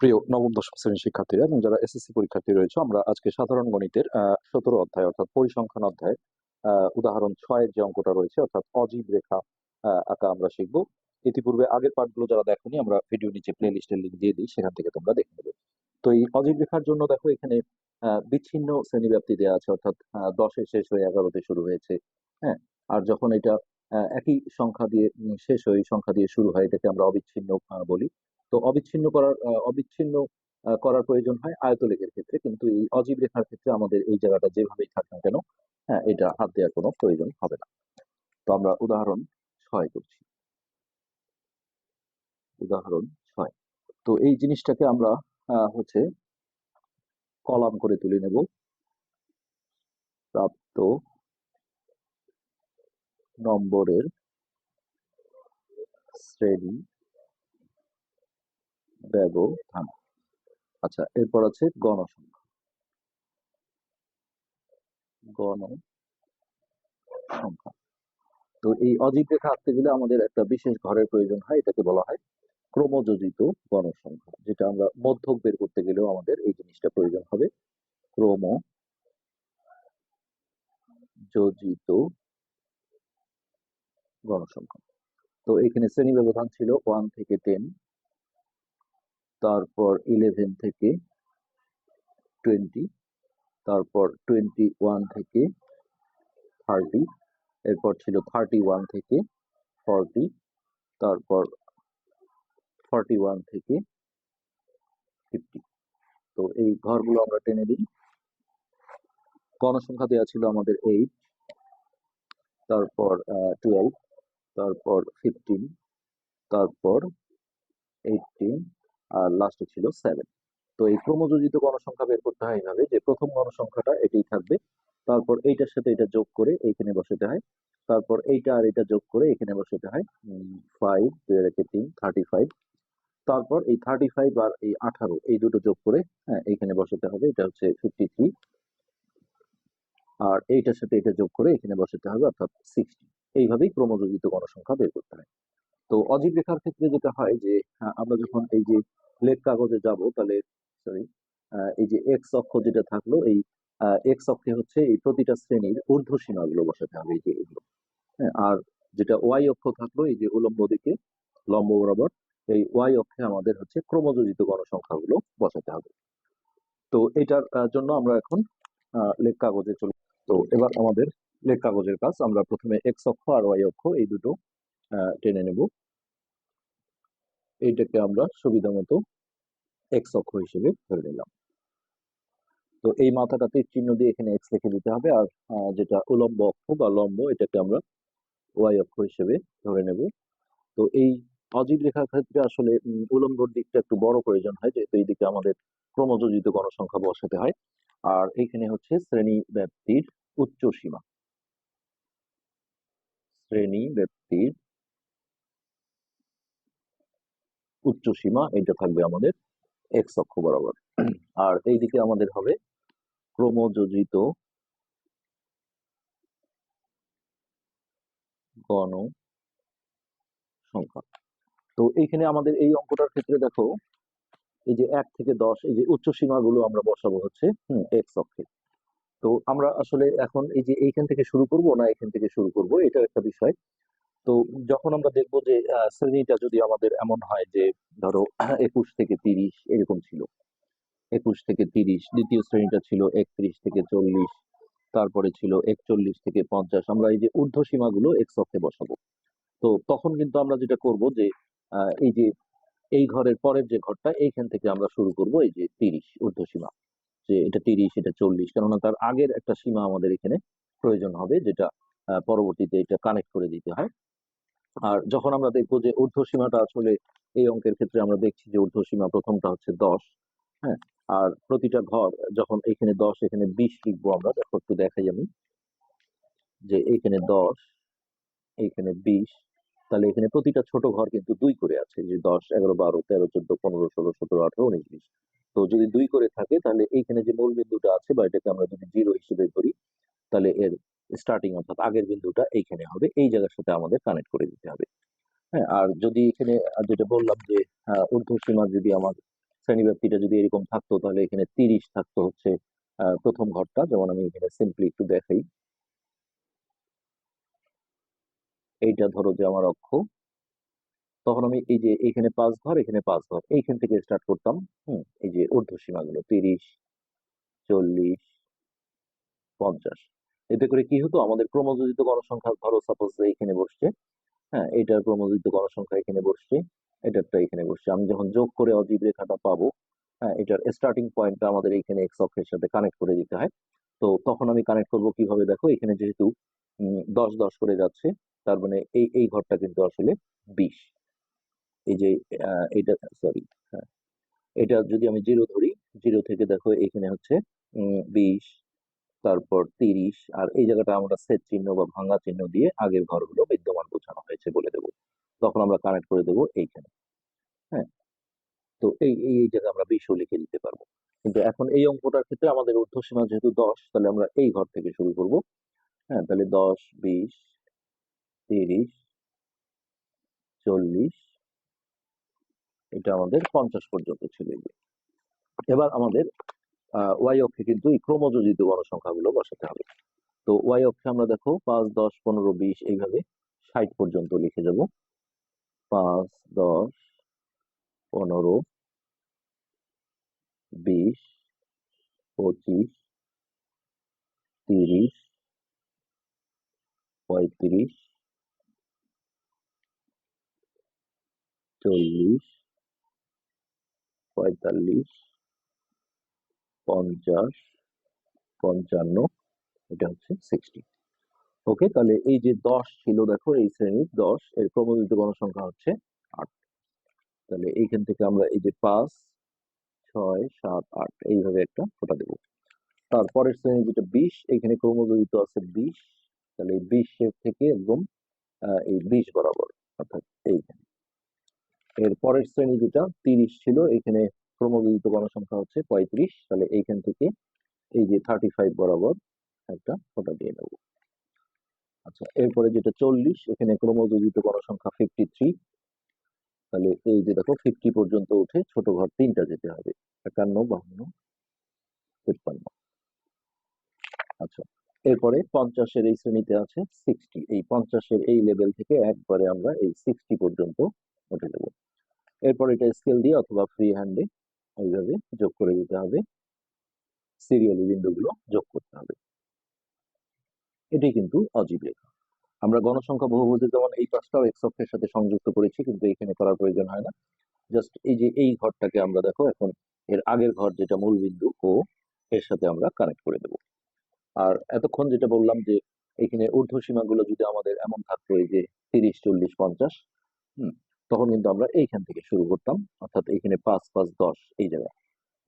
প্রিয় নবম, দশম শ্রেণির শিক্ষার্থীরা এবং যারা এসএসসি পরীক্ষার্থী রয়েছে, আমরা আজকে সাধারণ গণিতের সতেরো অধ্যায় অর্থাৎ পরিসংখ্যান অধ্যায় উদাহরণ ছয়ের যে অঙ্কটা রয়েছে, অর্থাৎ অজীব রেখা আঁকা আমরা শিখব। ইতিপূর্বে আগের পাঠগুলো যারা দেখোনি, আমরা ভিডিও নিচে প্লে লিস্টের লিঙ্ক দিয়ে দিই, সেখান থেকে তোমরা দেখে নেবে। তো এই অজীব রেখার জন্য দেখো, এখানে বিচ্ছিন্ন শ্রেণীব্যাপ্তি দেওয়া আছে, অর্থাৎ দশে শেষ হয়ে এগারোতে শুরু হয়েছে হ্যাঁ? আর যখন এটা একই সংখ্যা দিয়ে শেষ হয়ে সংখ্যা দিয়ে শুরু হয়, এটাকে আমরা অবিচ্ছিন্ন বলি। তো অবিচ্ছিন্ন করার অবিচ্ছিন্ন করার প্রয়োজন হয় আয়তলেখের ক্ষেত্রে। কিন্তু এই অজীব রেখার ক্ষেত্রে আমাদের এই জায়গাটা যেভাবেই থাক না কেন হ্যাঁ এটা হাত দেওয়ার কোনো প্রয়োজন হবে না। তো আমরা উদাহরণ ছয় করছি। উদাহরণ ছয়। তো এই জিনিসটাকে আমরা হচ্ছে কলাম করে তুলে নেব। প্রাপ্ত নম্বরের শ্রেণি ব্যবধান আচ্ছা এরপর আছে গণসংখ্যা। গণ সংখ্যা তো এই অজীব রেখা আঁকতে গেলে আমাদের একটা বিশেষ ঘরের প্রয়োজন হয়, এটাকে বলা হয় ক্রমযোজিত গণসংখ্যা, যেটা আমরা মধ্যক বের করতে গেলেও আমাদের এই জিনিসটা প্রয়োজন হবে। ক্রম যোজিত গণসংখ্যা। তো এখানে শ্রেণি ব্যবধান ছিল ওয়ান থেকে টেন তারপর ইলেভেন থেকে টোয়েন্টি তারপর টোয়েন্টি ওয়ান থেকে থার্টি এরপর ছিল থার্টি ওয়ান থেকে ফর্টি তারপর ফর্টি ওয়ান থেকে ফিফটি তো এই ঘরগুলো আমরা টেনে দিই গণসংখ্যা দেওয়া ছিল আমাদের এইট তারপর টুয়েলভ তারপর ফিফটিন তারপর এইটিন আর লাস্টে ছিল সেভেন তো এই ক্রমযোজিত গণসংখ্যা বের করতে হয় এইভাবে যে প্রথম গণসংখ্যাটা এটাই থাকবে, তারপর এইটার সাথে এটা যোগ করে এইখানে বসাতে হয়, তারপর এইটা আর এটা যোগ করে এখানে বসাতে হয় ফাইভ দুই রেখে তিন থার্টি ফাইভ তারপর এই থার্টি ফাইভ আর এই আঠারো, এই দুটো যোগ করে হ্যাঁ এইখানে বসাতে হবে, এটা হচ্ছে ফিফটি থ্রি আর এইটার সাথে এটা যোগ করে এখানে বসাতে হবে, অর্থাৎ সিক্সটি এইভাবেই ক্রমযোজিত গণসংখ্যা বের করতে হয়। তো অজীব রেখার ক্ষেত্রে যেটা হয় যে আমরা যখন এই যে লেখ কাগজে যাব, তাহলে সরি এই যে এক্স অক্ষ যেটা থাকল, এই এক্স অক্ষে হচ্ছে এই প্রতিটা শ্রেণির ঊর্ধ্ব সীমাগুলো বসাতে হবে এই যে এগুলো। হ্যাঁ আর যেটা ওয়াই অক্ষ থাকল, এই যে উলম্ব দিকে, লম্ব বরাবর, এই ওয়াই অক্ষে আমাদের হচ্ছে ক্রমযোজিত গণসংখ্যাগুলো বসাতে হবে। তো এটার জন্য আমরা এখন লেখ কাগজে চলে তো এবার আমাদের লেখ কাগজের কাজ। আমরা প্রথমে এক্স অক্ষ আর ওয়াই অক্ষ, এই দুটো টেনে নেব। এইটাকে আমরা সুবিধা মতো এক্স অক্ষ হিসেবে ধরে নিলাম। তো এই মাথাটাতে চিহ্ন দিয়ে এখানে এক্স লিখে দিতে হবে আর যেটা উলম্ব অক্ষ বা লম্ব, এটাকে আমরা ওয়াই অক্ষ হিসেবে ধরে নেব। তো এই অজীব রেখার ক্ষেত্রে আসলে উলম্বর দিকটা একটু বড় প্রয়োজন হয়, যেহেতু এই দিকে আমাদের ক্রমযোজিত গণসংখ্যা বসাতে হয়। আর এইখানে হচ্ছে শ্রেণি ব্যাপ্তির উচ্চ সীমা শ্রেণি ব্যাপ্তির উচ্চ সীমা এটা থাকবে আমাদের এক্স অক্ষ বরাবর। আর এইদিকে আমাদের হবে ক্রমযোজিত গণ সংখ্যা তো এইখানে আমাদের এই অঙ্কটার ক্ষেত্রে দেখো, এই যে এক থেকে দশ, এই যে উচ্চ সীমাগুলো আমরা বসাবো হচ্ছে, হুম এক্স অক্ষে। তো আমরা আসলে এখন এই যে এইখান থেকে শুরু করব না এখান থেকে শুরু করব এটা একটা বিষয়। তো যখন আমরা দেখব যে শ্রেণীটা যদি আমাদের এমন হয় যে, ধরো, একুশ থেকে তিরিশ এরকম ছিল। একুশ থেকে তিরিশ, দ্বিতীয় শ্রেণীটা ছিল একত্রিশ থেকে চল্লিশ, তারপরে ছিল একচল্লিশ থেকে পঞ্চাশ। আমরা এই যে ঊর্ধ্ব সীমাগুলো এক্স অক্ষে বসাবো। তো তখন কিন্তু আমরা যেটা করব যে এই যে, এই ঘরের পরের যে ঘরটা, এইখান থেকে আমরা শুরু করব এই যে তিরিশ ঊর্ধ্ব সীমা যে এটা তিরিশ, এটা চল্লিশ, কেননা তার আগের একটা সীমা আমাদের এখানে প্রয়োজন হবে, যেটা পরবর্তীতে এটা কানেক্ট করে দিতে হয়। আর যখন আমরা দেখব যে ঊর্ধ্ব সীমাটা আসলে এই অঙ্কের ক্ষেত্রে আমরা দেখছি যে ঊর্ধ্ব সীমা প্রথমটা হচ্ছে দশ হ্যাঁ? আর প্রতিটা ঘর যখন এখানে দশ, এখানে বিশ লিখব আমরা, দেখো একটু দেখাই আমি, যে এইখানে দশ এইখানে বিশ, তাহলে এখানে প্রতিটা ছোট ঘর কিন্তু দুই করে আছে যে দশ, এগারো, বারো, তেরো, চোদ্দ, পনেরো, ষোলো, সতেরো, আঠারো, উনিশ, বিশ। তো যদি দুই করে থাকে, তাহলে এইখানে যে মূল বিন্দুটা আছে বা এটাকে আমরা যদি জিরো হিসেবে ধরি তাহলে এর স্টার্টিং অর্থাৎ আগের বিন্দুটা এইখানে হবে। এই জায়গার সাথে আমাদের কানেক্ট করে দিতে হবে। হ্যাঁ আর যদি এখানে যেটা বললাম যে ঊর্ধ্ব সীমা যদি আমার শ্রেণীব্যাপ্তিটা যদি এরকম থাকতো, তাহলে এখানে তিরিশ থাকতো হচ্ছে প্রথম ঘরটা। যেমন আমি এখানে সিম্পলি একটু দেখাই। এইটা ধরো যে আমার অক্ষ। তখন আমি এই যে এখানে পাঁচ ঘর, এখানে পাঁচ ঘর। এইখান থেকে স্টার্ট করতাম, হুম, এই যে ঊর্ধ্বসীমাগুলো তিরিশ, চল্লিশ, পঞ্চাশ। এতে করে কি হতো? আমাদের ক্রমযোজিত গণসংখ্যা ধরো সাপোজ এখানে বসছে। হ্যাঁ এটার ক্রমযোজিত গণসংখ্যা এখানে বসছে, এটারটা এখানে বসছে। আমি যখন যোগ করে অজীব রেখাটা পাবো হ্যাঁ এটার স্টার্টিং পয়েন্টটা আমাদের এখানে এক্স অক্ষের সাথে কানেক্ট করে দিতে হয়। তো তখন আমি কানেক্ট করব কীভাবে? দেখো, এখানে যেহেতু দশ দশ করে যাচ্ছে, তার মানে এই এই ঘরটা কিন্তু আসলে বিশ। এই যে এটা সরি হ্যাঁ এটা যদি আমি জিরো ধরি জিরো থেকে দেখো, এখানে হচ্ছে বিশ। তারপর তিরিশ, আর এই জায়গাটা আমরা সেট চিহ্ন বা ভাঙা চিহ্ন দিয়ে আগের ঘরগুলো বিদ্যমান বোঝানো হয়েছে বলে দেবো। তখন আমরা কানেক্ট করে দেবো এইখানে। হ্যাঁ? তো এই এই জায়গায় আমরা বিশও লিখে দিতে পারব। কিন্তু এখন এই অঙ্কটার ক্ষেত্রে আমাদের ঊর্ধ্বসীমা যেহেতু দশ, তাহলে আমরা এই ঘর থেকে শুরু করব। হ্যাঁ তাহলে দশ, বিশ, তিরিশ, চল্লিশ, এটা আমাদের পঞ্চাশ পর্যন্ত ছিল এবার আমাদের ওয়াই অক্ষে কিন্তু এই ক্রমযোজিত গণসংখ্যাগুলো বসাতে হবে। তো ওয়াই অক্ষে আমরা দেখো পাঁচ, দশ, পনেরো, বিশ এইভাবে ষাট পর্যন্ত লিখে যাব। পাঁচ, দশ, পনেরো, বিশ, পঁচিশ, তিরিশ, পঁয়ত্রিশ, চল্লিশ, পঁয়তাল্লিশ পঞ্চাশ, পঞ্চান্ন, এটা হচ্ছে সিক্সটি ওকে তাহলে এই যে দশ ছিল, দেখো, এই শ্রেণির দশ, এর ক্রমযুক্ত গণসংখ্যা হচ্ছে আট। তাহলে এইখান থেকে আমরা এই যে পাঁচ, ছয়, সাত, আট, এইভাবে একটা ফোটা দেবো। তারপরের শ্রেণি যেটা বিশ, এখানে ক্রমযোজিত আছে বিশ। তাহলে এই বিশের থেকে একদম এই বিশ বরাবর, অর্থাৎ এইখানে। এর পরের শ্রেণি যেটা তিরিশ ছিল, এখানে ক্রমযোজিত গণসংখ্যা হচ্ছে পঁয়ত্রিশ। তাহলে এইখান থেকে এই যে থার্টি ফাইভ বরাবর একটা ফোটা দিয়ে নেব। আচ্ছা এরপরে যেটা চল্লিশ, এখানে ক্রমযোজিত গণসংখ্যা ফিফটি থ্রি তাহলে এই যে দেখো ফিফটি পর্যন্ত উঠে ছোট ঘর তিনটা যেতে হবে। একান্ন, বাহান্ন, তিপ্পান্ন। আচ্ছা এরপরে পঞ্চাশের এই শ্রেণীতে আছে সিক্সটি এই পঞ্চাশের এই লেভেল থেকে একবারে আমরা এই সিক্সটি পর্যন্ত উঠে দেবো এরপর এটা স্কেল দিয়ে অথবা ফ্রি হ্যান্ডে এইভাবে যোগ করে দিতে হবে। সিরিয়ালি বিন্দুগুলো যোগ করতে হবে। এটাই কিন্তু অজীব রেখা। আমরা গণসংখ্যা বহুভুজে যেমন এই পাঁচটাও এক্স সাথে সংযুক্ত করেছি, কিন্তু এখানে করার প্রয়োজন হয় না। জাস্ট এই যে এই ঘরটাকে আমরা দেখো, এখন এর আগের ঘর যেটা মূল বিন্দু, ও এর সাথে আমরা কানেক্ট করে দেব। আর এতক্ষণ যেটা বললাম যে এখানে ঊর্ধ্বসীমাগুলো যদি আমাদের এমন থাকতো, এই যে তিরিশ, চল্লিশ, পঞ্চাশ, হুম তখন কিন্তু আমরা এইখান থেকে শুরু করতাম। অর্থাৎ এখানে পাঁচ পাঁচ, দশ এই জায়গায়।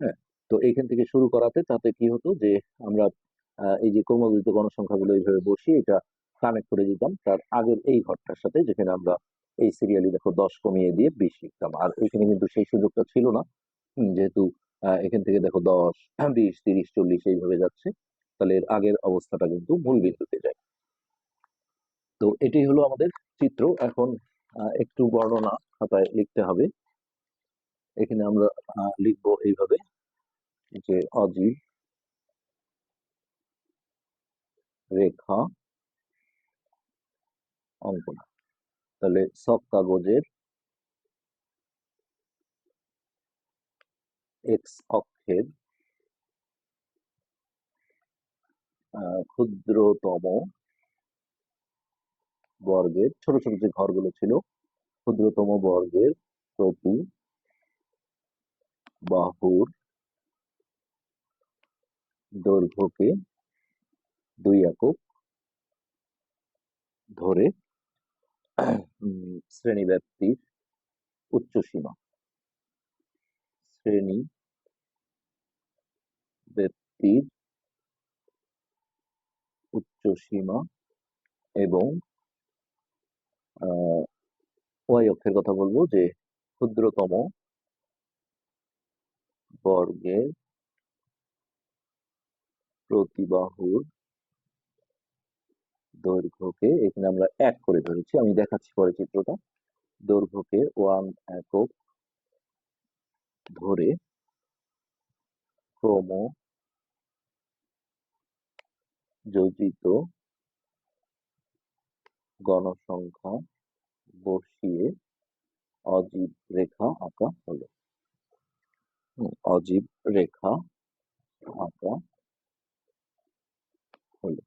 হ্যাঁ? তো এইখান থেকে শুরু করাতে তাতে কি হতো যে আমরা এই যে ক্রমযুক্ত গণসংখ্যাগুলো এইভাবে বসিয়ে এটা কানেক্ট করে দিতাম। তার আগের এই ঘরটার সাথে যেখানে আমরা এই সিরিয়ালি দেখো দশ কমিয়ে দিয়ে বিশ লিখতাম। আর এখানে কিন্তু সেই সুযোগটা ছিল না। যেহেতু এখান থেকে দেখো দশ, বিশ, তিরিশ, চল্লিশ এইভাবে যাচ্ছে, তাহলে এর আগের অবস্থাটা কিন্তু মূল বিন্দুতে যায়। তো এটাই হলো আমাদের চিত্র। এখন একটু বর্ণনা খাতায় লিখতে হবে। এখানে আমরা লিখব এইভাবে যে অজীব রেখা অঙ্কন। তাহলে সব কাগজের এক্স অক্ষের ক্ষুদ্রতম বর্গের ছোট ছোট যে ঘরগুলো ছিল ক্ষুদ্রতম বর্গের প্রতি বাহুর দৈর্ঘ্যকে দুই একক ধরে উম, শ্রেণীব্যাপ্তির উচ্চ সীমা। শ্রেণি ব্যক্তির উচ্চ সীমা এবং ওয়াই অক্ষের কথা বলব যে ক্ষুদ্রতম বর্গের প্রতিবাহুর দৈর্ঘ্যকে এখানে আমরা এক করে ধরেছি আমি দেখাচ্ছি পরে চিত্রটা দৈর্ঘ্যকে ওয়ান একক ধরে ক্রম যোজিত গণসংখ্যা বসিয়ে অজীব রেখা আঁকা হলো। অজীব রেখা আঁকা হলো।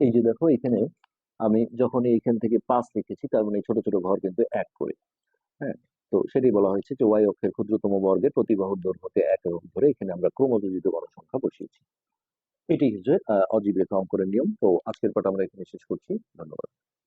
এই যে দেখো এখানে আমি যখন এইখান থেকে পাঁচ লিখেছি তার মানে ছোট ছোট ঘর কিন্তু এক করে হ্যাঁ? তো সেটাই বলা হয়েছে যে ওয়াই অক্ষের ক্ষুদ্রতম বর্গের প্রতি বাহুর দৈর্ঘ্যকে এক এবং ধরে এখানে আমরা ক্রমযোজিত গণসংখ্যা বসিয়েছি। এটি হচ্ছে আহ, অজীব রেখা অঙ্কনের নিয়ম। তো আজকের পাঠ আমরা এখানে শেষ করছি। ধন্যবাদ।